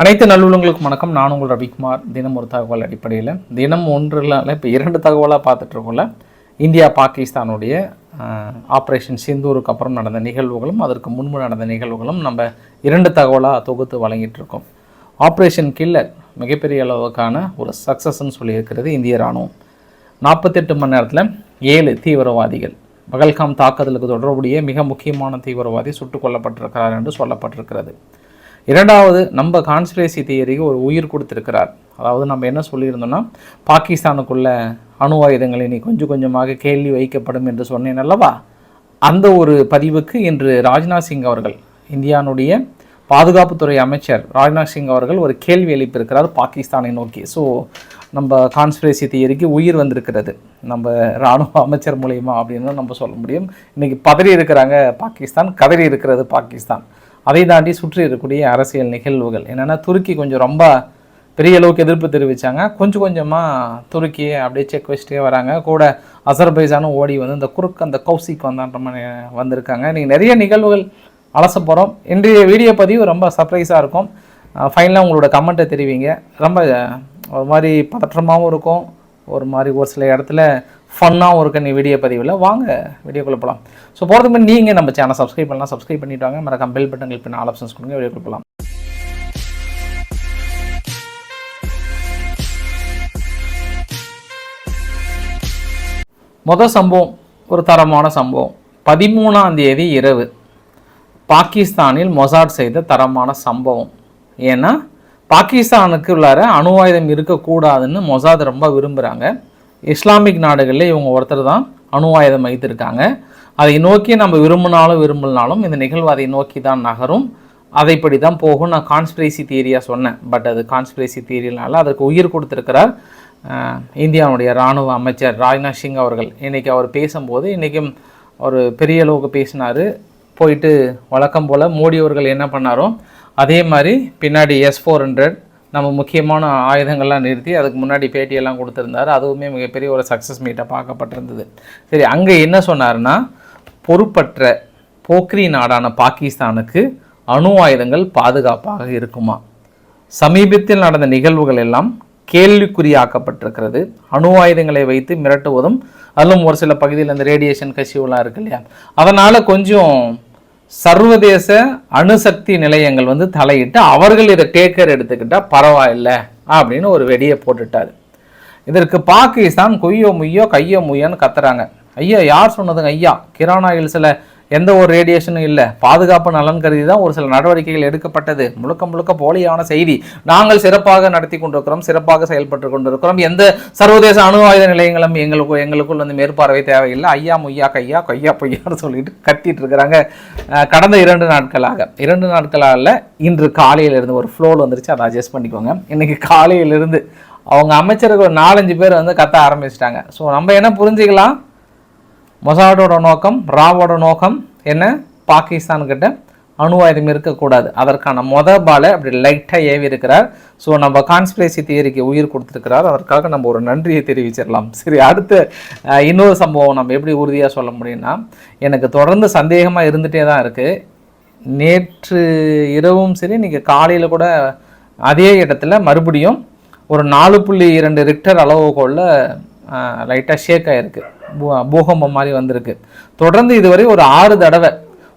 அனைத்து நல்லுள்ளங்களுக்கும் வணக்கம். நான் உங்கள் ரவிக்குமார். தினம் ஒரு தகவல் அடிப்படையில். தினம் ஒன்றில் இப்போ இரண்டு தகவலாக பார்த்துட்ருக்கோம்ல. இந்தியா பாகிஸ்தானுடைய ஆப்ரேஷன் சிந்தூருக்கு அப்புறம் நடந்த நிகழ்வுகளும் அதற்கு முன்பு நடந்த நிகழ்வுகளும் நம்ம இரண்டு தகவலாக தொகுத்து வழங்கிட்டு இருக்கோம் ஆப்ரேஷன் கில்லர் மிகப்பெரிய அளவுக்கான ஒரு சக்ஸஸ்ன்னு சொல்லியிருக்கிறது இந்திய ராணுவம் நாற்பத்தெட்டு மணி நேரத்தில் ஏழு தீவிரவாதிகள் பகல்காம் தாக்குதலுக்கு தொடர்புடைய மிக முக்கியமான தீவிரவாதி சுட்டுக் கொல்லப்பட்டிருக்கிறார் என்று சொல்லப்பட்டிருக்கிறது. இரண்டாவது நம்ம கான்ஸ்பிரசி தியரிக்கு ஒரு உயிர் கொடுத்துருக்கிறார். அதாவது நம்ம என்ன சொல்லியிருந்தோம்னா பாகிஸ்தானுக்குள்ள அணு ஆயுதங்கள் இனி கொஞ்சம் கொஞ்சமாக கேள்வி வைக்கப்படும் என்று சொன்னேன் அல்லவா? அந்த ஒரு பதிவுக்கு இன்று ராஜ்நாத் சிங் அவர்கள் இந்தியானுடைய பாதுகாப்புத்துறை அமைச்சர் ராஜ்நாத் சிங் அவர்கள் ஒரு கேள்வி எழுப்பியிருக்கிறார் பாகிஸ்தானை நோக்கி. ஸோ நம்ம கான்ஸ்பிரசி தியரிக்கு உயிர் வந்திருக்கிறது. நம்ம இராணுவ அமைச்சர் மூலயமா அப்படின்னு நம்ம சொல்ல முடியும். இன்றைக்கி பதறி இருக்கிறாங்க பாகிஸ்தான் கதறி இருக்கிறது பாகிஸ்தான். அதை தாண்டி சுற்றி இருக்கக்கூடிய அரசியல் நிகழ்வுகள். என்னென்னா துருக்கி கொஞ்சம் ரொம்ப பெரிய அளவுக்கு எதிர்ப்பு தெரிவித்தாங்க கொஞ்சம் கொஞ்சமாக துருக்கியை அப்படியே செக் வச்சுட்டே வராங்க. கூட அசர்பைசானும் ஓடி வந்து இந்த குறுக்கு அந்த கௌசிக்கு வந்தான்ற மாதிரி வந்திருக்காங்க. நீங்கள் நிறைய நிகழ்வுகள் அலச போகிறோம் இன்றைய வீடியோ பதிவு ரொம்ப சர்ப்ரைஸாக இருக்கும். ஃபைனலாக உங்களோட கமெண்ட்டை தெரிவிங்க. ரொம்ப ஒரு மாதிரி பதற்றமாகவும் இருக்கும். ஒரு மாதிரி ஒரு சில இடத்துல ஃபன்னாகவும் இருக்கு நீ வீடியோ பதிவில். வாங்க வீடியோக்குள்ளே போகலாம் ஸோ போகிறதுக்கு முன்னாடி நீங்கள் நம்ம சேனல் சப்ஸ்கிரைப் பண்ணலாம் சப்ஸ்கிரைப் பண்ணிட்டு வாங்க. மறக்காம பெல் பட்டன் கிளிக் பண்ணி ஆல் ஆப்ஷன்ஸ் கொடுங்க வீடியோக்குள்ளே போகலாம் மொதல் சம்பவம் ஒரு தரமான சம்பவம். பதிமூணாம் தேதி இரவு பாகிஸ்தானில் மொசாட் செய்த தரமான சம்பவம். ஏன்னா பாகிஸ்தானுக்கு உள்ளார அணு ஆயுதம் இருக்கக்கூடாதுன்னு மொசாத் ரொம்ப விரும்புகிறாங்க இஸ்லாமிக் நாடுகளில் இவங்க ஒருத்தர் தான் அணு ஆயுதம் வைத்திருக்காங்க. அதை நோக்கி நம்ம விரும்பினாலும் விரும்பினாலும் இந்த நிகழ்வு அதை நோக்கி தான் நகரும். அதைப்படி தான் போகும். நான் கான்ஸ்பிரேசி தியரியாக சொன்னேன். பட் அது கான்ஸ்பிரேசி தியரினால அதற்கு உயிர் கொடுத்துருக்கிறார் இந்தியாவுடைய இராணுவ அமைச்சர் ராஜ்நாத் சிங் அவர்கள். இன்றைக்கி அவர் பேசும்போது இன்றைக்கும் ஒரு பெரிய அளவுக்கு பேசினார். போயிட்டு வழக்கம் போல் மோடி அவர்கள் என்ன பண்ணாரோ அதே மாதிரி பின்னாடி எஸ் ஃபோர் ஹண்ட்ரட் நம்ம முக்கியமான ஆயுதங்கள்லாம் நிறுத்தி அதுக்கு முன்னாடி பேட்டியெல்லாம் கொடுத்துருந்தாரு. அதுவுமே மிகப்பெரிய ஒரு சக்ஸஸ் மீட்டாக பார்க்கப்பட்டிருந்தது. சரி அங்கே என்ன சொன்னார்னா பொறுப்பற்ற போக்ரி நாடான பாகிஸ்தானுக்கு அணு ஆயுதங்கள் பாதுகாப்பாக இருக்குமா? சமீபத்தில் நடந்த நிகழ்வுகள் எல்லாம் கேள்விக்குறியாக்கப்பட்டிருக்கிறது. அணு ஆயுதங்களை வைத்து மிரட்டுவதும் அதிலும் ஒரு சில பகுதியில் இந்த ரேடியேஷன் கசிவுலாம் இருக்கு இல்லையா? அதனால் கொஞ்சம் சர்வதேச அணுசக்தி நிலையங்கள் வந்து தலையிட்டு அவர்கள் இதை டேக்கர் எடுத்துக்கிட்டால் பரவாயில்ல அப்படின்னு ஒரு வெடியை போட்டுட்டாரு. இதற்கு பாகிஸ்தான் கொய்யோ முய்யோ கையோ முய்யோன்னு கத்துறாங்க. ஐயா யார் சொன்னதுங்க? ஐயா கிரானா ஹில்ஸில் எந்த ஒரு ரேடியேஷனும் இல்லை. பாதுகாப்பு நலன் கருதி தான் ஒரு சில நடவடிக்கைகள் எடுக்கப்பட்டது. முழுக்க முழுக்க போலியான செய்தி. நாங்கள் சிறப்பாக நடத்தி கொண்டிருக்கிறோம் சிறப்பாக செயல்பட்டு கொண்டிருக்கிறோம். எந்த சர்வதேச அணு ஆயுத நிலையங்களும் எங்களுக்கு எங்களுக்குள் வந்து மேற்பார்வை தேவையில்லை. ஐயா முய்யா கையா கொய்யா பொய்யான்னு சொல்லிட்டு கத்திட்டு இருக்கிறாங்க. கடந்த இரண்டு நாட்களாக. இரண்டு நாட்களாக இன்று காலையிலிருந்து ஒரு ஃப்ளோல் வந்துருச்சு. அதை அட்ஜஸ்ட் பண்ணிக்கோங்க. இன்னைக்கு காலையிலிருந்து அவங்க அமைச்சர்கள் ஒரு நாலஞ்சு பேர் வந்து கத்த ஆரம்பிச்சிட்டாங்க. ஸோ நம்ம என்ன புரிஞ்சுக்கலாம்? மொசாடோட நோக்கம் ராவோட நோக்கம் என்ன? பாகிஸ்தான்கிட்ட அணு ஆயுதம் இருக்கக்கூடாது. அதற்கான மொத பாலை அப்படி லைட்டாக ஏவி இருக்கிறார். ஸோ நம்ம கான்ஸ்பிரசி தியரிக்கு உயிர் கொடுத்துருக்கிறார். அதற்காக நம்ம ஒரு நன்றியை தெரிவிச்சிடலாம். சரி அடுத்து இன்னொரு சம்பவம் நம்ம எப்படி உறுதியாக சொல்ல முடியும்னா எனக்கு தொடர்ந்து சந்தேகமாக இருந்துகிட்டே தான் இருக்குது நேற்று இரவும் சரி நீங்கள் காலையில் கூட அதே இடத்துல மறுபடியும் ஒரு நாலு புள்ளி இரண்டு ரிக்டர் அளவுகோலில் லைட்டாக ஷேக் ஆகிருக்கு பூகம்பம் மாதிரி வந்திருக்கு. தொடர்ந்து இதுவரை ஒரு ஆறு தடவை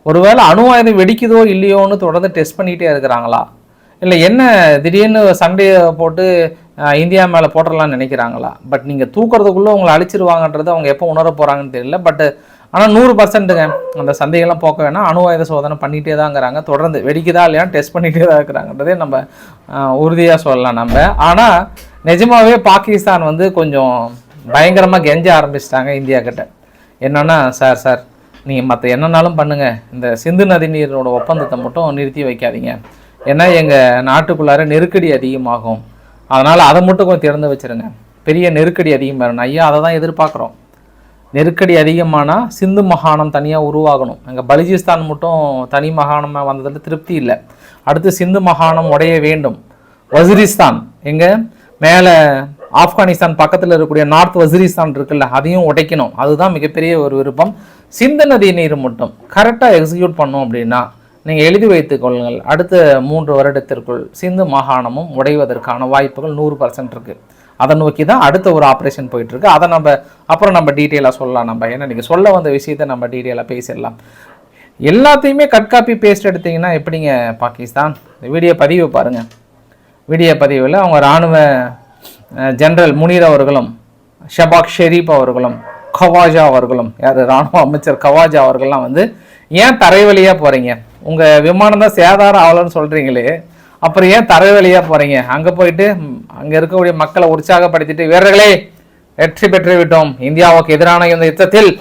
ஒருவேளை அணு ஆயுதம் வெடிக்குதோ இல்லையோன்னு தொடர்ந்து டெஸ்ட் பண்ணிகிட்டே இருக்கிறாங்களா? இல்லை என்ன திடீர்னு சண்டையை போட்டு இந்தியா மேலே போட்டுடலாம்னு நினைக்கிறாங்களா? பட் நீங்கள் தூக்குறதுக்குள்ளே உங்களை அழிச்சிருவாங்கன்றது அவங்க எப்போ உணர போகிறாங்கன்னு தெரியல. பட் ஆனால் நூறு பர்சன்ட்டுங்க அந்த சந்தைகள்லாம் போக்க வேணாம். அணு ஆயுத சோதனை பண்ணிகிட்டே தாங்கிறாங்க தொடர்ந்து வெடிக்குதா இல்லையா டெஸ்ட் பண்ணிகிட்டே தான் இருக்கிறாங்கன்றதே நம்ம உறுதியாக சொல்லலாம் நம்ம. ஆனால் நிஜமாகவே பாகிஸ்தான் வந்து கொஞ்சம் பயங்கரமாக கெஞ்ச ஆரம்பிச்சிட்டாங்க இந்தியா கிட்ட. என்னன்னா சார் சார் நீங்கள் மற்ற என்னன்னாலும் பண்ணுங்கள் இந்த சிந்து நதி நீரோட ஒப்பந்தத்தை மட்டும் நிறுத்தி வைக்காதீங்க. ஏன்னா எங்கள் நாட்டுக்குள்ளார நெருக்கடி அதிகமாகும். அதனால் அதை மட்டும் கொஞ்சம் திறந்து வச்சிருங்க. பெரிய நெருக்கடி அதிகமாகணும் ஐயா அதை தான் எதிர்பார்க்குறோம். நெருக்கடி அதிகமானால் சிந்து மாகாணம் தனியாக உருவாகணும். எங்கள் பலுஜிஸ்தான் மட்டும் தனி மாகாணமாக வந்ததில் திருப்தி இல்லை. அடுத்து சிந்து மாகாணம் உடைய வேண்டும். வசிரிஸ்தான் எங்கள் மேலே ஆப்கானிஸ்தான் பக்கத்தில் இருக்கக்கூடிய நார்த் வசிரிஸ்தான் இருக்குல்ல அதையும் உடைக்கணும். அதுதான் மிகப்பெரிய ஒரு விருப்பம். சிந்து நதி நீர் மட்டும். கரெக்டாக எக்ஸிக்யூட் பண்ணோம் அப்படின்னா நீங்கள் எழுதி வைத்துக் கொள்ளுங்கள். அடுத்த மூன்று வருடத்திற்குள் சிந்து மாகாணமும் உடைவதற்கான வாய்ப்புகள் நூறு பர்சன்ட் இருக்குது அதை நோக்கி தான் அடுத்த ஒரு ஆப்ரேஷன் போயிட்டுருக்கு. அதை நம்ம அப்புறம் நம்ம டீட்டெயிலாக சொல்லலாம் நம்ம. ஏன்னா நீங்கள் சொல்ல வந்த விஷயத்தை நம்ம டீட்டெயிலாக பேசிடலாம். எல்லாத்தையுமே கட் காப்பி பேஸ்ட் எடுத்தீங்கன்னா எப்படிங்க பாகிஸ்தான்? இந்த வீடியோ பதிவு பாருங்கள் வீடியோ பதிவில் அவங்க இராணுவ ஜெனரல் முனீர் அவர்களும் ஷபாக் ஷெரீப் அவர்களும் கவாஜா அவர்களும் யார்? இராணுவ அமைச்சர் கவாஜா அவர்கள்லாம் வந்து ஏன் தரை வழியாக போகிறீங்க உங்கள் விமானம் தான் சேதாரம் ஆகலன்னு சொல்கிறீங்களே அப்புறம் ஏன் தரை வழியாக போகிறீங்க அங்கே போயிட்டு அங்கே இருக்கக்கூடிய மக்களை உற்சாகப்படுத்திட்டு வீரர்களே வெற்றி பெற்று விட்டோம். இந்தியாவுக்கு எதிரான இந்த யுத்தத்தில்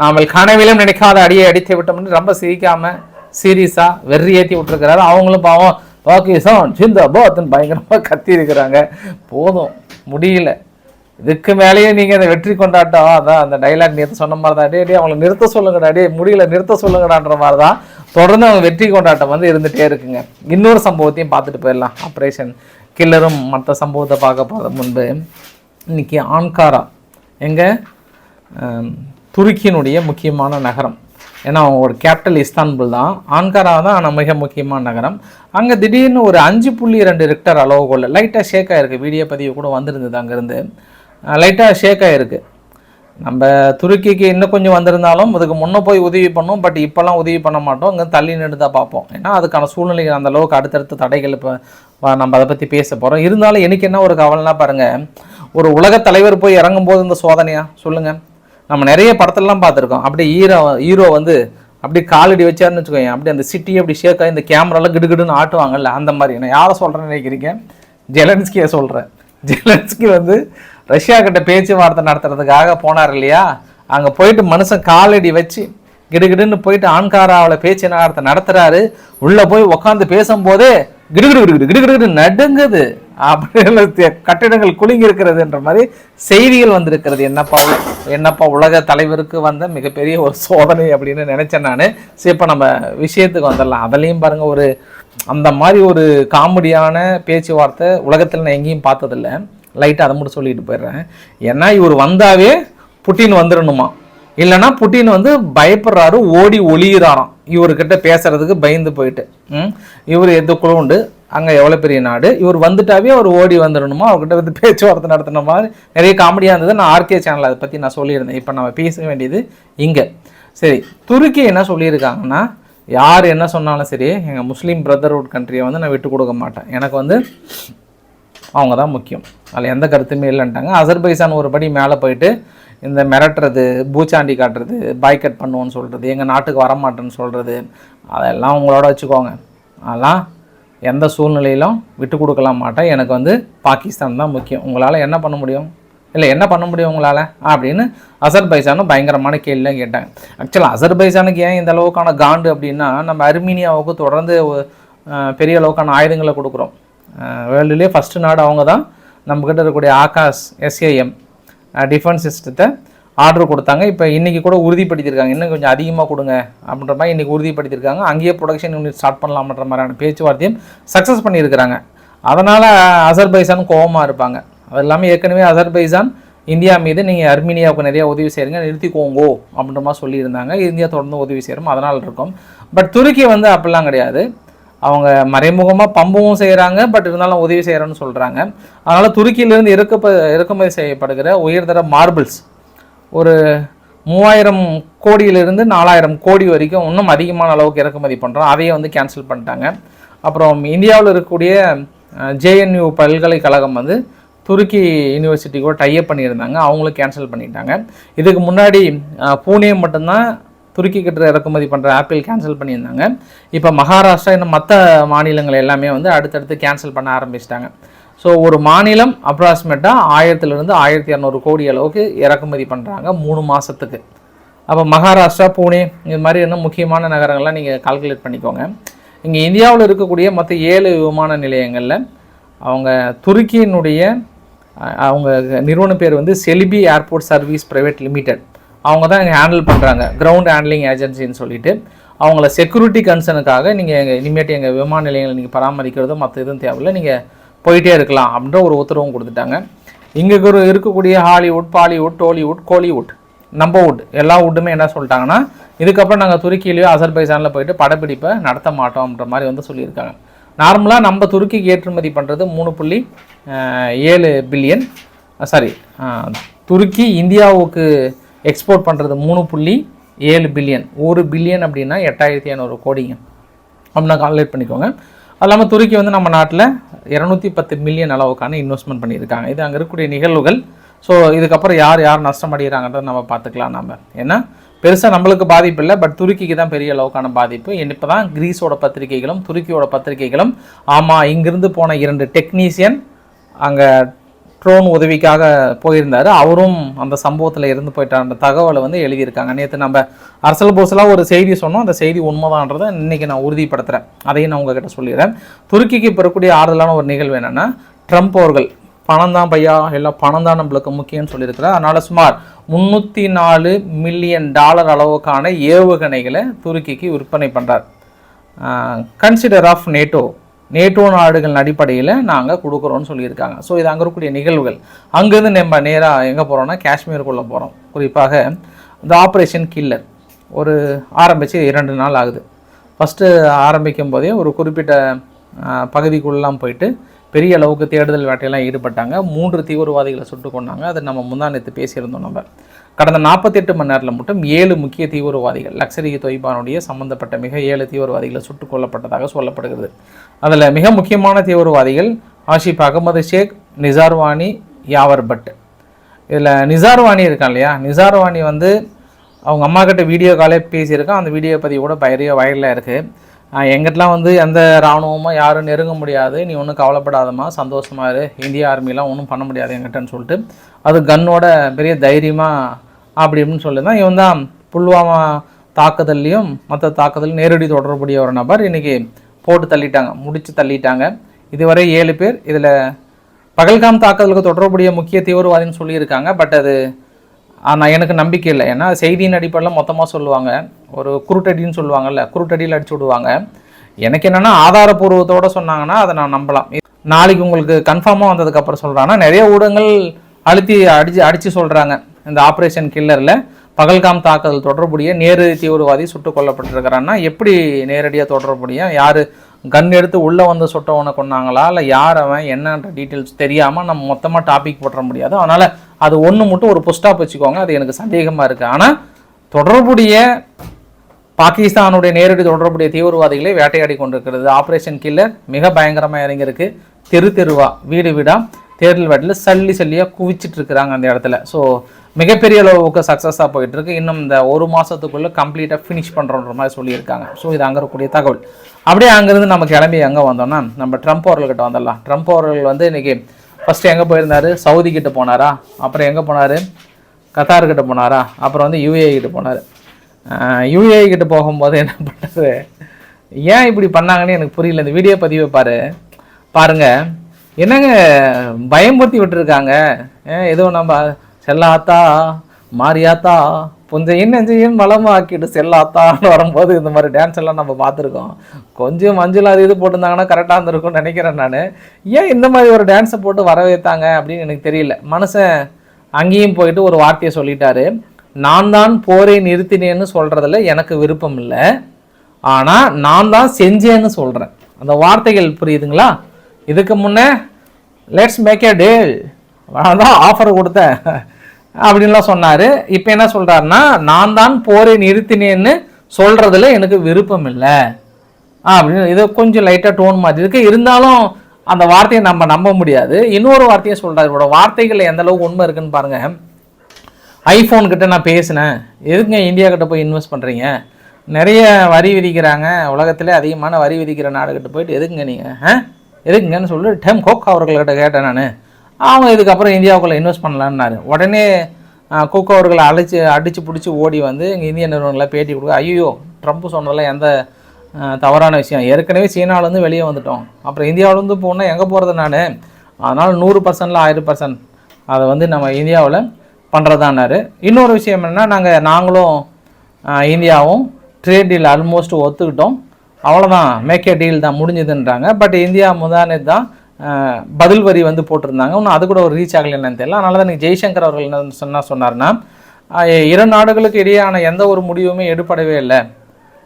நாமல் கனவிலும் நினைக்காத அடியை அடித்து விட்டோம்னு ரொம்ப சிரிக்காமல் சீரியஸாக வெறி ஏற்றி விட்டுருக்கிறாரு. அவங்களும் பாவம் பாகிஸ்தான் ஜிந்தாபாத்னு பயங்கரமாக கத்தி இருக்கிறாங்க போதும் முடியல. இதுக்கு மேலேயே நீங்கள் அந்த வெற்றி கொண்டாட்டம் அதான் அந்த டைலாக் நேற்று சொன்ன மாதிரி தான் டே டே அவங்களை நிறுத்த சொல்லுங்கடா. டே முடியல நிறுத்த சொல்லுங்கடான்ற மாதிரி தான் தொடர்ந்து அவங்க வெற்றி கொண்டாட்டம் வந்து இருந்துகிட்டே இருக்குங்க. இன்னொரு சம்பவத்தையும் பார்த்துட்டு போயிடலாம். ஆப்ரேஷன் கில்லரும் மற்ற சம்பவத்தை பார்க்க போகிற முன்பு இன்னைக்கு ஆன்காரா எங்கள் துருக்கியினுடைய முக்கியமான நகரம். ஏன்னா அவங்களோட கேபிட்டல் இஸ்தான்புல் தான். ஆன்காரா தான் மிக முக்கியமான நகரம். அங்கே திடீர்னு ஒரு அஞ்சு புள்ளி ரெண்டு ரிக்டர் அளவுகோல் லைட்டாக ஷேக் ஆகிருக்கு வீடியோ பதிவு கூட வந்திருந்தது அங்கேருந்து. லைட்டாக ஷேக் ஆகிருக்கு நம்ம துருக்கிக்கு இன்னும் கொஞ்சம் வந்திருந்தாலும் அதுக்கு முன்னே போய் உதவி பண்ணோம். பட் இப்போல்லாம் உதவி பண்ண மாட்டோம். இங்கே தள்ளி நின்று தான் பார்ப்போம். ஏன்னா அதுக்கான சூழ்நிலைகள் அந்த அளவுக்கு அடுத்தடுத்த தடைகள் இப்போ நம்ம அதை பற்றி பேச போகிறோம் இருந்தாலும் எனக்கு என்ன ஒரு கவலைனா பாருங்கள் ஒரு உலகத் தலைவர் போய் இறங்கும்போது இந்த சோதனையா? சொல்லுங்கள் நம்ம நிறைய படத்துலலாம் பார்த்துருக்கோம். அப்படியே ஹீரோ ஹீரோ வந்து அப்படியே காலடி வச்சாருன்னு வச்சுக்கோங்க அப்படியே அந்த சிட்டி அப்படி ஷேக் ஆகி இந்த கேமராலாம் கிடுகிடுன்னு ஆட்டுவாங்கல்ல அந்த மாதிரி. நான் யாரை சொல்கிறேன்னு நினைக்கிறீங்க? ஜெலன்ஸ்கியை சொல்கிறேன் ஜெலன்ஸ்கி வந்து ரஷ்யா கிட்ட பேச்சுவார்த்தை நடத்துறதுக்காக போனார் இல்லையா? அங்கே போயிட்டு மனுஷன் காலடி வச்சு கிடுகிடுன்னு போயிட்டு ஆண்காராவில் பேச்சு வார்த்தை நடத்துகிறாரு உள்ளே போய் உட்காந்து பேசும்போதே கிடுகிடு கிடுகிடு கிடுகிடு நடுங்குது. அப்படின்னு கட்டிடங்கள் குலுங்கி இருக்கிறதுன்ற மாதிரி செய்திகள் வந்திருக்கிறது. என்னப்பா என்னப்பா உலக தலைவருக்கு வந்த மிகப்பெரிய ஒரு சோதனை அப்படின்னு நினைச்சேன் நான். சரி இப்போ நம்ம விஷயத்துக்கு வந்துடலாம். அதுலேயும் பாருங்க ஒரு அந்த மாதிரி ஒரு காமெடியான பேச்சுவார்த்தை உலகத்தில் நான் எங்கேயும் பார்த்ததில்ல. லைட்டாக அதை மட்டும் சொல்லிட்டு போயிடுறேன். ஏன்னா இவர் வந்தாவே புட்டின் வந்துடணுமா? இல்லைன்னா புட்டின் வந்து பயப்படுறாரு ஓடி ஒளியிறாராம். இவர்கிட்ட பேசுறதுக்கு பயந்து போயிட்டு. இவர் இவர் எதுக்குள்ள உண்டு அங்கே எவ்வளோ பெரிய நாடு? இவர் வந்துட்டாவே அவர் ஓடி வந்துடணுமோ? அவர்கிட்ட வந்து பேச்சுவார்த்தை நடத்தின மாதிரி நிறைய காமெடியாக இருந்தது. நான் ஆர்கே சேனல் அதை பற்றி நான் சொல்லியிருந்தேன். இப்போ நம்ம பேச வேண்டியது இங்கே. சரி துருக்கி என்ன சொல்லியிருக்காங்கன்னா யார் என்ன சொன்னாலும் சரி எங்கள் முஸ்லீம் பிரதர்ஹுட் கண்ட்ரியை வந்து நான் விட்டு கொடுக்க மாட்டேன். எனக்கு வந்து அவங்க தான் முக்கியம். அதில் எந்த கருத்துமே இல்லைன்ட்டாங்க. அசர்பைசான் ஒரு படி மேலே போயிட்டு இந்த மிரட்டுறது பூச்சாண்டி காட்டுறது பாய்கட் பண்ணுவோன்னு சொல்கிறது எங்கள் நாட்டுக்கு வரமாட்டேன்னு சொல்கிறது அதெல்லாம் உங்களோட வச்சுக்கோங்க. அதெல்லாம் எந்த சூழ்நிலையிலும் விட்டு கொடுக்கலாம் மாட்டேன் எனக்கு வந்து பாகிஸ்தான் தான் முக்கியம். உங்களால் என்ன பண்ண முடியும்? இல்லை என்ன பண்ண முடியும் உங்களால்? அப்படின்னு அசர்பைசானும் பயங்கரமான கேள்விலாம் கேட்டாங்க. ஆக்சுவலாக அசர்பைசானுக்கு ஏன் இந்த அளவுக்கான காண்டு அப்படின்னா நம்ம அர்மீனியாவுக்கு தொடர்ந்து பெரிய அளவுக்கான ஆயுதங்களை கொடுக்குறோம். வேர்ல்டுலேயே ஃபஸ்ட்டு நாடு அவங்க தான் நம்மக்கிட்ட இருக்கக்கூடிய ஆகாஷ் எஸ்ஏஎம் டிஃபென்ஸ் சிஸ்டத்தை ஆர்டர் கொடுத்தாங்க. இப்போ இன்றைக்கி கூட உறுதிப்படுத்தியிருக்காங்க. இன்னும் கொஞ்சம் அதிகமாக கொடுங்க அப்படின்ற மாதிரி இன்றைக்கி உறுதிப்படுத்தியிருக்காங்க. அங்கேயே ப்ரொடக்ஷன் யூனிட் ஸ்டார்ட் பண்ணலாம்ன்ற மாதிரியான பேச்சுவார்த்தையும் சக்ஸஸ் பண்ணியிருக்கிறாங்க. அதனால் அசர்பைசான் கோவமாக இருப்பாங்க. அது இல்லாமல் ஏற்கனவே அசர்பைசான் இந்தியா மீது நீங்கள் அர்மீனியாவுக்கு நிறைய உதவி செய்கிறீங்க நிறுத்திக்கோங்கோ அப்படின்ற மாதிரி சொல்லியிருந்தாங்க. இந்தியா தொடர்ந்து உதவி செய்கிறோம் அதனால் இருக்கும். பட் துருக்கி வந்து அப்படிலாம் கிடையாது. அவங்க மறைமுகமாக பம்பவும் செய்கிறாங்க பட் இருந்தாலும் உதவி செய்கிறோன்னு சொல்கிறாங்க அதனால் துருக்கியிலேருந்து இறக்கப்ப இறக்குமதி செய்யப்படுகிற உயர்தர மார்பிள்ஸ் ஒரு மூவாயிரம் கோடியிலிருந்து நாலாயிரம் கோடி வரைக்கும் இன்னும் அதிகமான அளவுக்கு இறக்குமதி பண்ணுறோம் அதையே வந்து கேன்சல் பண்ணிட்டாங்க. அப்புறம் இந்தியாவில் இருக்கக்கூடிய ஜேஎன்யூ பல்கலைக்கழகம் வந்து துருக்கி யூனிவர்சிட்டி கூட டைப் பண்ணியிருந்தாங்க. அவங்களும் கேன்சல் பண்ணிட்டாங்க. இதுக்கு முன்னாடி பூனே மட்டும்தான் துருக்கி கிட்ட இறக்குமதி பண்ணுற ஆப்பிள் கேன்சல் பண்ணியிருந்தாங்க. இப்போ மகாராஷ்டிரா இன்னும் மற்ற மாநிலங்கள் எல்லாமே வந்து அடுத்தடுத்து கேன்சல் பண்ண ஆரம்பிச்சிட்டாங்க. ஸோ ஒரு மாநிலம் அப்ராக்சிமேட்டாக ஆயிரத்துலேருந்து ஆயிரத்தி இரநூறு கோடி அளவுக்கு இறக்குமதி பண்ணுறாங்க மூணு மாதத்துக்கு அப்போ மகாராஷ்டிரா புனே இது மாதிரி இன்னும் முக்கியமான நகரங்கள்லாம் நீங்கள் கால்குலேட் பண்ணிக்கோங்க. இங்கே இந்தியாவில் இருக்கக்கூடிய மற்ற ஏழு விமான நிலையங்களில் அவங்க துருக்கியினுடைய அவங்க நிறுவன பேர் வந்து Celebi airport service private limited அவங்க தான் இங்கே ஹேண்டில் பண்ணுறாங்க கிரவுண்ட் ஹேண்ட்லிங் ஏஜென்சின்னு சொல்லிட்டு. அவங்கள செக்யூரிட்டி கன்சர்னுக்காக நீங்கள் இனிமேட்டு எங்கள் விமான நிலையங்களை நீங்கள் பராமரிக்கிறதோ மற்ற எதுவும் தேவையில்லை. நீங்கள் போயிட்டே இருக்கலாம் அப்படின்ற ஒரு உத்தரவும் கொடுத்துட்டாங்க. இங்கே இருக்கக்கூடிய ஹாலிவுட் பாலிவுட் டோலிவுட் கோலிவுட் நம்பவுட் எல்லா வுட்டுமே என்ன சொல்லிட்டாங்கன்னா இதுக்கப்புறம் நாங்கள் துருக்கியிலேயோ அசர்பைசானில் போயிட்டு படப்பிடிப்பை நடத்த மாட்டோம்ன்ற மாதிரி வந்து சொல்லியிருக்காங்க. நார்மலாக நம்ம துருக்கிக்கு ஏற்றுமதி பண்ணுறது மூணு புள்ளி ஏழு பில்லியன் சாரி துருக்கி இந்தியாவுக்கு எக்ஸ்போர்ட் பண்ணுறது மூணு புள்ளி ஏழு பில்லியன். ஒரு பில்லியன் அப்படின்னா எட்டாயிரத்தி ஐநூறு கோடிங்க. அப்படின்னா கால்குலேட் பண்ணிக்கோங்க. அது இல்லாமல் துருக்கி வந்து நம்ம நாட்டில் இரநூத்தி பத்து மில்லியன் அளவுக்கான இன்வெஸ்ட்மெண்ட் பண்ணியிருக்காங்க. இது அங்கே இருக்கக்கூடிய நிகழ்வுகள். ஸோ இதுக்கப்புறம் யார் யார் நஷ்டம் அடைகிறாங்கன்றத நம்ம பார்த்துக்கலாம் நம்ம ஏன்னா பெருசாக நம்மளுக்கு பாதிப்பு இல்லை பட் துருக்கிக்கு தான் பெரிய அளவுக்கான பாதிப்பு. இப்போ தான் கிரீஸோட பத்திரிகைகளும் துருக்கியோட பத்திரிகைகளும் ஆமாம் இங்கிருந்து போன இரண்டு டெக்னீசியன் அங்கே ட்ரோன் உதவிக்காக போயிருந்தார். அவரும் அந்த சம்பவத்தில் இருந்து போயிட்டான்ற தகவலை வந்து எழுதியிருக்காங்க. நேற்று நம்ம அரசல் போசலாக ஒரு செய்தி சொன்னோம். அந்த செய்தி உண்மைதான்றதை இன்றைக்கி நான் உறுதிப்படுத்துகிறேன் அதையும் நான் உங்ககிட்ட சொல்லிடுறேன். துருக்கிக்கு பெறக்கூடிய ஆறுதலான ஒரு நிகழ்வு என்னென்னா ட்ரம்ப் அவர்கள் பணம் தான் பையா? எல்லாம் பணம் தான் நம்மளுக்கு முக்கியம்னு சொல்லியிருக்கிறார். அதனால் சுமார் முந்நூற்றி நாலு மில்லியன் டாலர் அளவுக்கான ஏவுகணைகளை துருக்கிக்கு விற்பனை பண்ணுறார் கன்சிடர் ஆஃப் நேட்டோ நேட்டோ நாடுகள் அடிப்படையில் நாங்கள் கொடுக்குறோன்னு சொல்லியிருக்காங்க. ஸோ இது அங்கே இருக்கக்கூடிய நிகழ்வுகள். அங்கேருந்து நம்ம நேராக எங்கே போகிறோம்னா காஷ்மீருக்குள்ளே போகிறோம் குறிப்பாக இந்த ஆப்ரேஷன் கில்லர் ஒரு ஆரம்பித்து இரண்டு நாள் ஆகுது. ஃபஸ்ட்டு ஆரம்பிக்கும் போதே ஒரு குறிப்பிட்ட பகுதிக்குள்ளெலாம் போயிட்டு பெரிய அளவுக்கு தேடுதல் வேட்டையெல்லாம் ஈடுபட்டாங்க. மூன்று தீவிரவாதிகளை சுட்டு கொண்டாங்க. அது நம்ம முந்தா நேற்று பேசியிருந்தோம் நம்ம. கடந்த நாற்பத்தெட்டு மணி நேரத்தில் மட்டும் ஏழு முக்கிய தீவிரவாதிகள் லக்ஸரி தொய்பானுடைய சம்பந்தப்பட்ட மிக ஏழு தீவிரவாதிகளை சுட்டுக் கொல்லப்பட்டதாக சொல்லப்படுகிறது. அதில் மிக முக்கியமான தீவிரவாதிகள் ஆஷிப் அகமது ஷேக் நிசார்வானி யாவர் பட். இதில் நிசார்வாணி இருக்கான் இல்லையா? நிசார்வாணி வந்து அவங்க அம்மா கிட்ட வீடியோ காலே பேசியிருக்கான். அந்த வீடியோ பதிவு கூட பயிரிய வயலில் இருக்குது எங்கிட்டலாம் வந்து எந்த இராணுவமோ யாரும் நெருங்க முடியாது. நீ ஒன்றும் கவலைப்படாதம்மா சந்தோஷமாக இரு. இந்திய ஆர்மிலாம் ஒன்றும் பண்ண முடியாது எங்கிட்டன்னு சொல்லிட்டு. அது கன்னோட பெரிய தைரியமாக அப்படி சொல்லி தான் இவன் தான் புல்வாமா தாக்குதல்லையும் மற்ற தாக்குதல் நேரடி தொடர்புடைய ஒரு நபர். இன்றைக்கி போட்டு தள்ளிட்டாங்க முடித்து தள்ளிட்டாங்க. இதுவரை ஏழு பேர் இதில் பகல்காம் தாக்குதலுக்கு தொடர்புடைய முக்கிய தீவிரவாதின்னு சொல்லியிருக்காங்க. பட் அது ஆனால் எனக்கு நம்பிக்கை இல்லை. ஏன்னா செய்தியின் அடிப்படையில் மொத்தமாக சொல்லுவாங்க. ஒரு குருட்டடின்னு சொல்லுவாங்கல்ல குருட்டடியில் அடிச்சு விடுவாங்க. எனக்கு என்னென்னா ஆதாரபூர்வத்தோடு சொன்னாங்கன்னா அதை நான் நம்பலாம். நாளைக்கு உங்களுக்கு கன்ஃபார்மாக வந்ததுக்கப்புறம் சொல்கிறாங்கன்னா நிறைய ஊடகங்கள் அழுத்தி அடிச்சு அடித்து சொல்கிறாங்க இந்த ஆப்ரேஷன் கில்லரில் பகல்காம் தாக்குதல் தொடர்புடைய நேரடி தீவிரவாதி சுட்டுக் கொல்லப்பட்டிருக்கிறான்னா எப்படி நேரடியாக தொடர்புடைய யார் கன் எடுத்து உள்ளே வந்து சுட்டவனை கொன்னாங்களா இல்லை யார் அவன் என்னன்ற டீட்டெயில்ஸ் தெரியாமல் நம்ம மொத்தமாக டாபிக் போட்டுற முடியாது. அதனால் அது ஒன்று மட்டும் ஒரு புஸ்டாப் வச்சுக்கோங்க அது எனக்கு சந்தேகமாக இருக்குது ஆனால் தொடர்புடைய பாகிஸ்தானுடைய நேரடி தொடர்புடைய தீவிரவாதிகளை வேட்டையாடி கொண்டிருக்கிறது. ஆப்ரேஷன் கில்லர் மிக பயங்கரமாக இறங்கியிருக்கு. தெரு தெருவா வீடு வீடாக தேர்தல் வேட்டையில் சல்லி சல்லியாக குவிச்சிட்டு இருக்கிறாங்க அந்த இடத்துல. ஸோ மிகப்பெரிய அளவுக்கு சக்ஸஸாக போயிட்டு இருக்கு இன்னும் இந்த ஒரு மாதத்துக்குள்ளே கம்ப்ளீட்டாக ஃபினிஷ் பண்ணுறோன்ற மாதிரி சொல்லியிருக்காங்க. ஸோ இது அங்கே இருக்கக்கூடிய தகவல். அப்படியே அங்கேருந்து நம்ம கிளம்பி எங்கே வந்தோம்னா நம்ம ட்ரம்ப் அவர்கள்கிட்ட வந்துடலாம். ட்ரம்ப் அவர்கள் வந்து இன்றைக்கி ஃபஸ்ட்டு எங்கே போயிருந்தாரு? சவுதி கிட்ட போனாரா? அப்புறம் எங்கே போனார்? கத்தார்கிட்ட போனாரா? அப்புறம் வந்து யூஏ கிட்ட போனார். யூஏ கிட்ட போகும்போது என்ன பண்ணுறது ஏன் இப்படி பண்ணாங்கன்னு எனக்கு புரியல. இந்த வீடியோ பதிவை பாரு. பாருங்க. என்னங்க பயம்படுத்தி விட்டுருக்காங்க? ஏதோ நம்ம செல்லாத்தா மாரியாத்தா புஞ்சையின் நெஞ்சையும் ஆக்கிட்டு செல்லாத்தான்னு வரும்போது இந்த மாதிரி டான்ஸ் எல்லாம் நம்ம பார்த்துருக்கோம். கொஞ்சம் மஞ்சள் அது இது போட்டிருந்தாங்கன்னா கரெக்டாக இருந்திருக்கும்னு நினைக்கிறேன் நான். ஏன் இந்த மாதிரி ஒரு டான்ஸை போட்டு வர வைத்தாங்க அப்படின்னு எனக்கு தெரியல. மனுஷன் அங்கேயும் போயிட்டு ஒரு வார்த்தையை சொல்லிட்டாரு. நான் தான் போரை நிறுத்தினேன்னு சொல்கிறதுல எனக்கு விருப்பம் இல்லை. ஆனால் நான் தான் செஞ்சேன்னு சொல்கிறேன் அந்த வார்த்தைகள் புரியுதுங்களா? இதுக்கு முன்னே லெட்ஸ் மேக் ஏ டீல் தான் ஆஃபர் கொடுத்தேன். அப்படின்லாம் சொன்னார். இப்போ என்ன சொல்கிறாருன்னா நான் தான் போரை நிறுத்தினேன்னு சொல்கிறதுல எனக்கு விருப்பம் இல்லை அப்படின்னு இது கொஞ்சம் லைட்டாக டோன் மாதிரி இருக்கு இருந்தாலும் அந்த வார்த்தையை நம்ம நம்ப முடியாது. இன்னொரு வார்த்தையை சொல்கிறார் இவரோட வார்த்தைகள் எந்த அளவுக்கு உண்மை இருக்குன்னு பாருங்கள் ஐஃபோன் கிட்ட நான் பேசினேன். எதுக்குங்க இந்தியா கிட்ட போய் இன்வெஸ்ட் பண்ணுறீங்க நிறைய வரி விதிக்கிறாங்க. உலகத்திலே அதிகமான வரி விதிக்கிற நாடுகிட்ட போயிட்டு எதுக்குங்க நீங்கள் எதுக்குங்கன்னு சொல்லிட்டு டெம் கோக் அவர்கள்கிட்ட கேட்டேன் நான். அவங்க இதுக்கப்புறம் இந்தியாவுக்குள்ளே இன்வெஸ்ட் பண்ணலான்னாரு. உடனே கோக் அவர்களை அழைச்சி அடித்து பிடிச்சி ஓடி வந்து இங்கே இந்திய நிறுவனங்களை பேட்டி கொடுக்க ஐயோ ட்ரம்ப் சொன்னதெல்லாம் எந்த தவறான விஷயம்? ஏற்கனவே சீனாவிலேருந்து வெளியே வந்துட்டோம். அப்புறம் இந்தியாவிலேருந்து போனால் எங்கே போகிறது நான்? அதனால் நூறு பர்சன்டில் ஆயிரம் பர்சன்ட் அதை வந்து நம்ம இந்தியாவில் பண்ணுறதானாரு இன்னொரு விஷயம் என்னென்னா நாங்கள் நாங்களும் இந்தியாவும் ட்ரேட் டீல் ஆல்மோஸ்ட் ஒத்துக்கிட்டோம். அவ்வளோதான் மேக்கே டீல் தான் முடிஞ்சதுன்றாங்க. பட் இந்தியா முதானே தான் பதில் வரி வந்து போட்டிருந்தாங்க. இன்னும் அது கூட ஒரு ரீச் ஆகலை என்னன்னு தெரியல. அதனால தான் நீங்கள் ஜெய்சங்கர் அவர்கள் என்ன சொன்னா சொன்னார்னா இரு நாடுகளுக்கு இடையேயான எந்த ஒரு முடிவுமே எடுப்படவே இல்லை.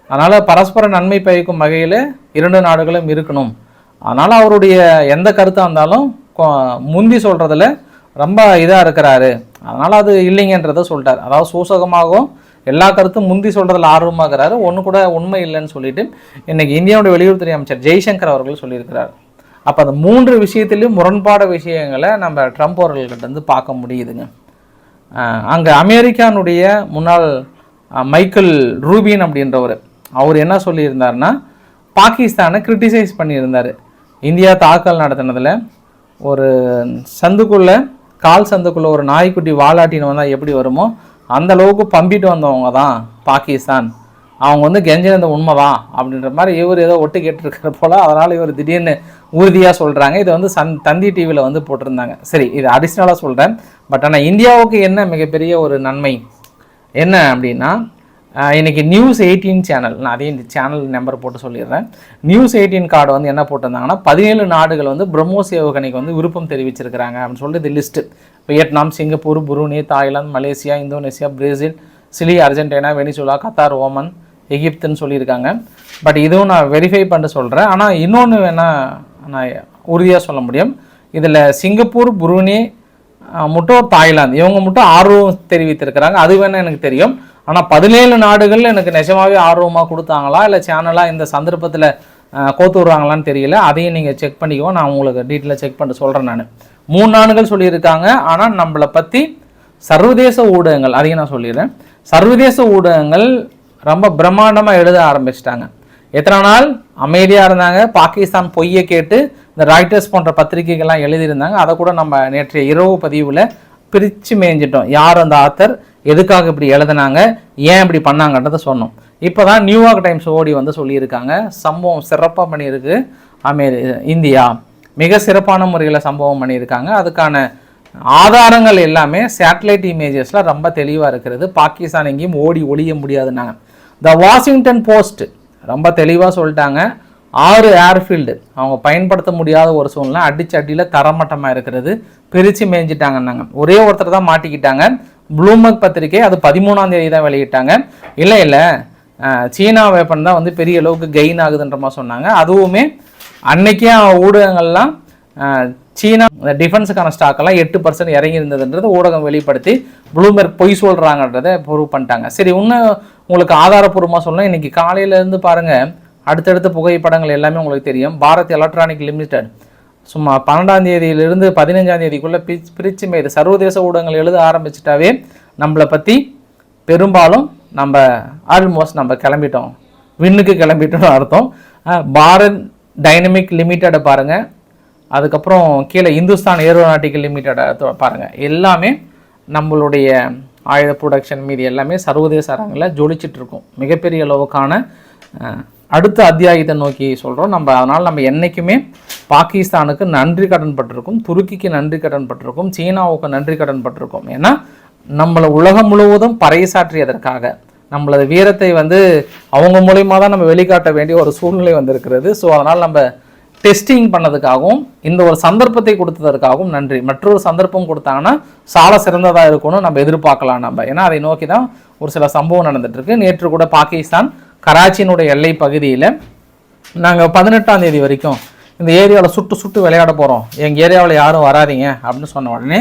அதனால் பரஸ்பர நன்மை பயக்கும் வகையில் இரண்டு நாடுகளும் இருக்கணும். அதனால் அவருடைய எந்த கருத்தாக இருந்தாலும் கொ- முந்தி சொல்கிறதுல ரொம்ப இதாக இருக்கிறாரு. அதனால் அது இல்லைங்கன்றதை சொல்லிட்டார். அதாவது சூசகமாகவும் எல்லா கருத்தும் முந்தி சொல்கிறதுல ஆர்வமாக இருக்கிறாரு ஒன்று கூட உண்மை இல்லைன்னு சொல்லிட்டு இன்னைக்கு இந்தியாவுடைய வெளியுறவுத்துறை அமைச்சர் ஜெய்சங்கர் அவர்கள் சொல்லியிருக்கிறார். அப்போ அந்த மூன்று விஷயத்திலையும் முரண்பாட விஷயங்களை நம்ம ட்ரம்ப் அவர்கள்கிட்ட இருந்து பார்க்க முடியுதுங்க. அங்கே அமெரிக்கானுடைய முன்னாள் மைக்கேல் ரூபின் அப்படின்றவர் அவர் என்ன சொல்லியிருந்தாருன்னா பாகிஸ்தானை கிரிட்டிசைஸ் பண்ணியிருந்தார். இந்தியா தாக்கல் நடத்தினதில் ஒரு சந்துக்குள்ளே கால் சந்துக்குள்ளே ஒரு நாய்க்குட்டி வாலாட்டின்னு வந்தால் எப்படி வருமோ அந்த அளவுக்கு பம்பிட்டு வந்தவங்க தான் பாகிஸ்தான். அவங்க வந்து கெஞ்சினது உண்மைதான் அப்படின்ற மாதிரி இவர் ஏதோ ஒட்டு கேட்டுருக்கிற போல் அதனால் இவர் திடீர்னு உறுதியாக சொல்கிறாங்க இதை வந்து சன் தந்தி டிவியில் வந்து போட்டிருந்தாங்க. சரி இது அடிஷ்னலாக சொல்கிறேன் பட் ஆனால் இந்தியாவுக்கு என்ன மிகப்பெரிய ஒரு நன்மை? என்ன அப்படின்னா இன்றைக்கி நியூஸ் எயிட்டீன் சேனல் நான் அதையும் இந்த சேனல் நம்பர் போட்டு சொல்லிடுறேன். நியூஸ் எயிட்டீன் கார்டு வந்து என்ன போட்டிருந்தாங்கன்னா பதினேழு நாடுகள் வந்து பிரம்மோஸ் ஏவுகணைக்கு வந்து விருப்பம் தெரிவிச்சிருக்கிறாங்க அப்படின்னு சொல்லிட்டு இது list Vietnam Singapore Brunei Thailand Malaysia Indonesia Brazil Chile Argentina Venezuela Qatar Oman எகிப்துன்னு சொல்லியிருக்காங்க. பட் இதுவும் நான் வெரிஃபை பண்ணிட்டு சொல்கிறேன் ஆனால் இன்னொன்று வேணால் நான் உறுதியாக சொல்ல முடியும். இதில் சிங்கப்பூர் புருனே மட்டும் தாய்லாந்து இவங்க மட்டும் ஆர்வம் தெரிவித்திருக்கிறாங்க. அது வேணால் எனக்கு தெரியும். ஆனால் பதினேழு நாடுகள் எனக்கு நிஜமாவே ஆர்வமாக கொடுத்தாங்களா? இல்லை சேனலாக இந்த சந்தர்ப்பத்தில் கோத்து விடுறாங்களான்னு தெரியல. அதையும் நீங்கள் செக் பண்ணிக்கோ நான் உங்களுக்கு டீட்டெயிலாக செக் பண்ணிட்டு சொல்கிறேன் நான். மூணு நாடுகள் சொல்லியிருக்காங்க. ஆனால் நம்மளை பற்றி சர்வதேச ஊடகங்கள் அதையும் நான் சொல்லிடுறேன். சர்வதேச ஊடகங்கள் ரொம்ப பிரம்மாண்டமாக எழுத ஆரம்பிச்சிட்டாங்க. எத்தனை நாள்? அமைதியாக இருந்தாங்க. பாகிஸ்தான் பொய்யை கேட்டு இந்த ராய்டர்ஸ் போன்ற பத்திரிகைகள்லாம் எழுதியிருந்தாங்க. அதை கூட நம்ம நேற்றைய இரவு பதிவில் பிரித்து மேய்ஞ்சிட்டோம். யார் அந்த ஆத்தர் எதுக்காக இப்படி எழுதுனாங்க? ஏன் இப்படி பண்ணாங்கன்றதை சொன்னோம். இப்போ தான் நியூயார்க் டைம்ஸ் ஓடி வந்து சொல்லியிருக்காங்க. சம்பவம் சிறப்பாக பண்ணியிருக்கு. அமெரி இந்தியா. மிக சிறப்பான முறையில் சம்பவம் பண்ணியிருக்காங்க. அதுக்கான ஆதாரங்கள் எல்லாமே சேட்டலைட் இமேஜஸில் ரொம்ப தெளிவாக இருக்கிறது. பாகிஸ்தான் எங்கேயும் ஓடி ஒழிய முடியாதுன்னாங்க. த வாஷிங்டன் போஸ்ட் ரொம்ப தெளிவாக சொல்லிட்டாங்க. ஆறு ஏர்ஃபீல்டு அவங்க பயன்படுத்த முடியாத ஒரு சூழ்நிலை. அடிச்சு அடியில் தரமட்டமாக இருக்கிறது. பிரித்து மேய்ஞ்சிட்டாங்கன்னாங்க. ஒரே ஒருத்தர் தான் மாட்டிக்கிட்டாங்க. ப்ளூமர்க் பத்திரிகை அது பதிமூணாம் தேதி தான் வெளியிட்டாங்க. இல்லை இல்லை. சீனா வேப்பன் தான் வந்து பெரிய அளவுக்கு கெயின் ஆகுதுன்ற மாதிரி சொன்னாங்க. அதுவுமே அன்னைக்கே ஊடகங்கள்லாம் சீனா டிஃபென்ஸுக்கான ஸ்டாக்கெல்லாம் எட்டு பர்சன்ட் இறங்கி இருந்ததுன்றது ஊடகம் வெளிப்படுத்தி ப்ளூமர்க் பொய் சொல்கிறாங்கன்றதை ப்ரூவ் பண்ணிட்டாங்க. சரி இன்னும் உங்களுக்கு ஆதாரப்பூர்வமாக சொல்லணும். இன்றைக்கி காலையிலேருந்து பாருங்கள் அடுத்தடுத்த புகைப்படங்கள் எல்லாமே உங்களுக்கு தெரியும். பாரத் எலக்ட்ரானிக் லிமிடெட் சும்மா பன்னெண்டாம் தேதியிலிருந்து பதினஞ்சாம் தேதிக்குள்ளே பிரிச்சு பிரித்து மேது சர்வதேச ஊடகங்கள் எழுத ஆரம்பிச்சிட்டாவே நம்மளை பற்றி பெரும்பாலும் நம்ம ஆல்மோஸ்ட் நம்ம கிளம்பிட்டோம். விண்ணுக்கு கிளம்பிட்டோம்னு அர்த்தம். பாரத் டைனமிக் லிமிட்டடை பாருங்கள் அதுக்கப்புறம் கீழே இந்துஸ்தான் ஏரோநாட்டிக்கல் லிமிட்டடை பாருங்கள் எல்லாமே நம்மளுடைய ஆயுத ப்ரொடக்ஷன் மீது எல்லாமே சர்வதேச அரங்கில் ஜொலிச்சிட்ருக்கும் மிகப்பெரிய அளவுக்கான அடுத்த அத்தியாயத்தை நோக்கி சொல்கிறோம் நம்ம அதனால் நம்ம என்றைக்குமே பாகிஸ்தானுக்கு நன்றி கடன் பட்டிருக்கும் துருக்கிக்கு நன்றி கடன் பட்டிருக்கும் சீனாவுக்கு நன்றி கடன் பட்டிருக்கும். ஏன்னா நம்மளை உலகம் முழுவதும் பறைசாற்றியதற்காக நம்மளது வீரத்தை வந்து அவங்க மூலயமா தான் நம்ம வெளிக்காட்ட வேண்டிய ஒரு சூழ்நிலை வந்திருக்கிறது. ஸோ அதனால் நம்ம டெஸ்டிங் பண்ணதுக்காகவும் இந்த ஒரு சந்தர்ப்பத்தை கொடுத்ததற்காகவும் நன்றி. மற்றொரு சந்தர்ப்பம் கொடுத்தாங்கன்னா சால சிறந்ததாக இருக்கும்னு நம்ம எதிர்பார்க்கலாம் நம்ம. ஏன்னா அதை நோக்கி தான் ஒரு சில சம்பவம் நடந்துட்டு இருக்கு நேற்று கூட பாகிஸ்தான் கராச்சியினுடைய எல்லை பகுதியில் நாங்கள் பதினெட்டாம் தேதி வரைக்கும் இந்த ஏரியாவில் சுட்டு சுட்டு விளையாட போகிறோம் எங்கள் ஏரியாவில் யாரும் வராதீங்க அப்படின்னு சொன்ன உடனே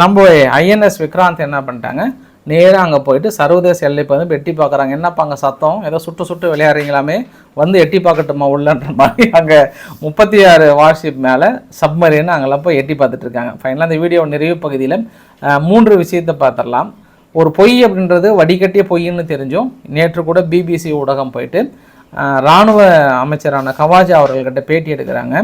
நம்ம ஐஎன்எஸ் விக்ராந்த் என்ன பண்ணிட்டாங்க? நேராக அங்கே போயிட்டு சர்வதேச எல்லை வந்து எட்டி பார்க்குறாங்க என்னப்பா அங்கே சத்தம்? ஏதோ சுட்டு சுட்டு விளையாடுறீங்களாமே? வந்து எட்டி பார்க்கட்டுமா உள்ளன்ற மாதிரி அங்கே முப்பத்தி ஆறு வார்ஷிப் மேலே சப்மரின்னு அங்கெல்லாம் போய் எட்டி பார்த்துட்ருக்காங்க ஃபைனலாக அந்த வீடியோ நிறைவு பகுதியில் மூன்று விஷயத்தை பார்த்துடலாம். ஒரு பொய் அப்படின்றது வடிகட்டிய பொய்ன்னு தெரிஞ்சும் நேற்று கூட பிபிசி ஊடகம் போயிட்டு இராணுவ ராணுவ அமைச்சரான கவாஜா அவர்கள்கிட்ட பேட்டி எடுக்கிறாங்க.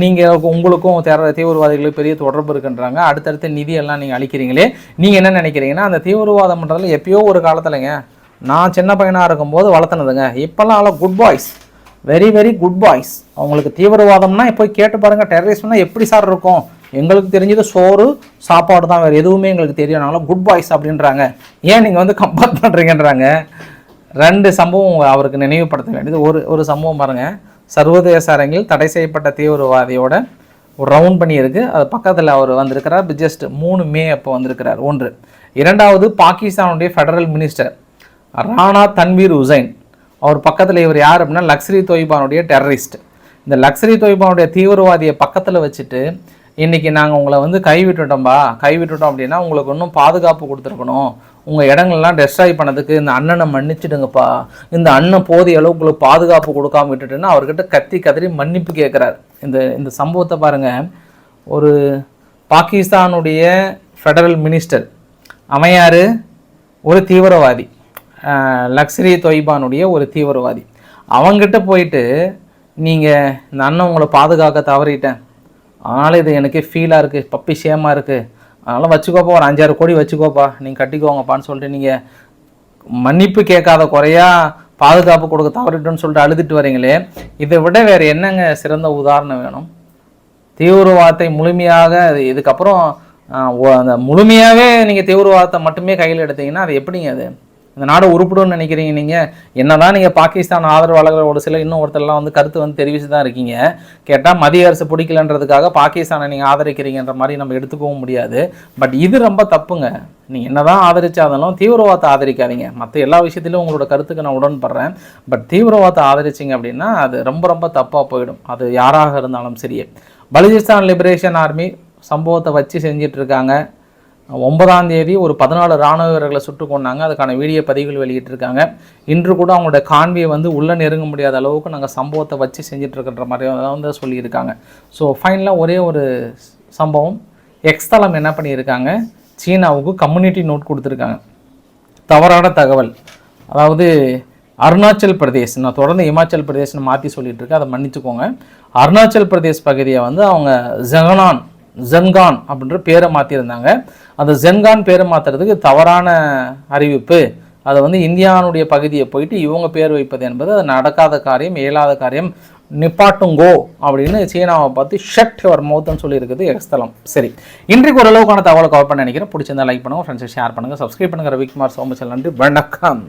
நீங்கள் உங்களுக்கும் தேர தீவிரவாதிகளுக்கு பெரிய தொடர்பு இருக்குன்றாங்க. அடுத்தடுத்த நிதியெல்லாம் நீங்கள் அளிக்கிறீங்களே. நீங்கள் என்ன நினைக்கிறீங்கன்னா அந்த தீவிரவாதம்ன்றதில் எப்பயோ ஒரு காலத்துலங்க. நான் சின்ன பையனாக இருக்கும்போது வளர்த்துனதுங்க. இப்போல்லாம் ஆள good boys very very good boys அவங்களுக்கு தீவிரவாதம்னா இப்போ கேட்டு பாருங்கள் டெரரிஸ்ட்னா எப்படி சார் இருக்கும்? எங்களுக்கு தெரிஞ்சது சோறு சாப்பாடு தான் வேறு எதுவுமே எங்களுக்கு தெரியனால குட் பாய்ஸ் அப்படின்றாங்க. ஏன் நீங்கள் வந்து கம்பேர் பண்ணுறீங்கன்றாங்க ரெண்டு சம்பவம் அவருக்கு நினைவுபடுத்த வேண்டியது. ஒரு ஒரு சம்பவம் பாருங்கள் சர்வதேச அரங்கில் தடை செய்யப்பட்ட தீவிரவாதியோட ஒரு ரவுண்ட் பண்ணியிருக்கு அது பக்கத்தில் அவர் வந்திருக்கிறார். ஜஸ்ட் மூணு மே அப்போ வந்திருக்கிறார். ஒன்று. இரண்டாவது பாகிஸ்தானுடைய ஃபெடரல் மினிஸ்டர் ராணா தன்வீர் உசைன். அவர் பக்கத்தில் இவர் யார் அப்படின்னா லக்ஸரி தொய்பானுடைய டெரரிஸ்ட் இந்த லக்ஸரி தொய்பானுடைய தீவிரவாதியை பக்கத்தில் வச்சுட்டு இன்றைக்கி நாங்கள் உங்களை வந்து கைவிட்டுட்டோம்பா. கைவிட்டுட்டோம் அப்படின்னா உங்களுக்கு இன்னும் பாதுகாப்பு கொடுத்துருக்கணும். உங்கள் இடங்கள்லாம் டெஸ்ட்ராய் பண்ணதுக்கு இந்த அண்ணனை மன்னிச்சிடுங்கப்பா. இந்த அண்ணன் போதிய அளவு உங்களுக்கு பாதுகாப்பு கொடுக்காம விட்டுட்டுன்னு அவர்கிட்ட கத்தி கதறி மன்னிப்பு கேட்குறாரு இந்த இந்த சம்பவத்தை பாருங்கள் ஒரு பாகிஸ்தானுடைய ஃபெடரல் மினிஸ்டர் அமையார் ஒரு தீவிரவாதி. லக்ஸரி தொய்பானுடைய ஒரு தீவிரவாதி. அவங்ககிட்ட போயிட்டு நீங்கள் இந்த அண்ணன் உங்களை பாதுகாக்க தவறிட்டேன். அதனால் இது எனக்கு ஃபீலாக இருக்குது பப்பி சேமாக இருக்குது அதனால் வச்சுக்கோப்பா ஒரு அஞ்சாறு கோடி வச்சுக்கோப்பா. நீங்கள் கட்டிக்கோங்கப்பான்னு சொல்லிட்டு நீங்கள் மன்னிப்பு கேட்காத குறையா பாதுகாப்பு கொடுக்க தவறிட்டுன்னு சொல்லிட்டு அழுதுட்டு வரீங்களே இதை விட வேறு என்னங்க சிறந்த உதாரணம் வேணும்? தீவிரவாதத்தை முழுமையாக இதுக்கப்புறம் அந்த முழுமையாகவே நீங்கள் தீவிரவாதத்தை மட்டுமே கையில் எடுத்தீங்கன்னா அது எப்படிங்க அது? இந்த நாடு உருப்பிடும்னு நினைக்கிறீங்க நீங்கள் என்னதான் நீங்கள் பாகிஸ்தான் ஆதரவாளர்கள் ஒரு சில இன்னும் ஒருத்தர்லாம் வந்து கருத்து வந்து தெரிவித்து தான் இருக்கீங்க. கேட்டால் மத்திய அரசு பிடிக்கலன்றதுக்காக பாகிஸ்தானை நீங்கள் ஆதரிக்கிறீங்கன்ற மாதிரி நம்ம எடுத்துக்கவும் முடியாது. பட் இது ரொம்ப தப்புங்க. நீங்கள் என்னதான் ஆதரிச்சாதாலும் தீவிரவாதத்தை ஆதரிக்காதீங்க. மற்ற எல்லா விஷயத்திலும் உங்களோட கருத்துக்கு நான் உடன்படுறேன். பட் தீவிரவாதத்தை ஆதரிச்சிங்க அப்படின்னா அது ரொம்ப ரொம்ப தப்பாக போயிடும். அது யாராக இருந்தாலும் சரியே பலுஜிஸ்தான் லிபரேஷன் ஆர்மி சம்பவத்தை வச்சு செஞ்சிட்ருக்காங்க ஒன்பதாம் தேதி ஒரு பதினாலு ராணுவ வீரர்களை சுட்டு கொண்டாங்க அதுக்கான வீடியோ பதிவுகள் வெளியிட்டிருக்காங்க. இன்று கூட அவங்களோட கான்வியை வந்து உள்ளே நெருங்க முடியாத அளவுக்கு நாங்கள் சம்பவத்தை வச்சு செஞ்சுட்டு மாதிரி வந்து சொல்லியிருக்காங்க. ஸோ ஃபைனலாக ஒரே ஒரு சம்பவம். எக்ஸ்தலம் என்ன பண்ணியிருக்காங்க? சீனாவுக்கு கம்யூனிட்டி நோட் கொடுத்துருக்காங்க. தவறான தகவல். அதாவது அருணாச்சல் பிரதேஷ் நான் தொடர்ந்து இமாச்சல் பிரதேஷ்னு மாற்றி சொல்லிட்டு இருக்கேன் அதை மன்னிச்சுக்கோங்க. அருணாச்சல் பிரதேஷ் பகுதியை வந்து அவங்க ஜெகனான் ஜென்கான் அப்படின்ற பேரை மாற்றியிருந்தாங்க அந்த ஜென்கான் பேரை மாற்றுறதுக்கு தவறான அறிவிப்பு. அதை வந்து இந்தியானுடைய பகுதியை போயிட்டு இவங்க பேர் வைப்பது என்பது அது நடக்காத காரியம் இயலாத காரியம். நிப்பாட்டுங்கோ அப்படின்னு சீனாவை பார்த்து ஷட் யுவர் மவுத்னு சொல்லியிருக்குது எக்ஸ்தலம் சரி. இன்றைக்கு ஓரளவுக்கான தகவலை கவர் பண்ண நினைக்கிறேன். பிடிச்சிருந்தா லைக் பண்ணுங்கள் ஃப்ரெண்ட்ஸை ஷேர் பண்ணுங்கள் சப்ஸ்கிரைப் பண்ணுங்கள் ரவிக்குமார் சோமச்சல் நன்றி வணக்கம்.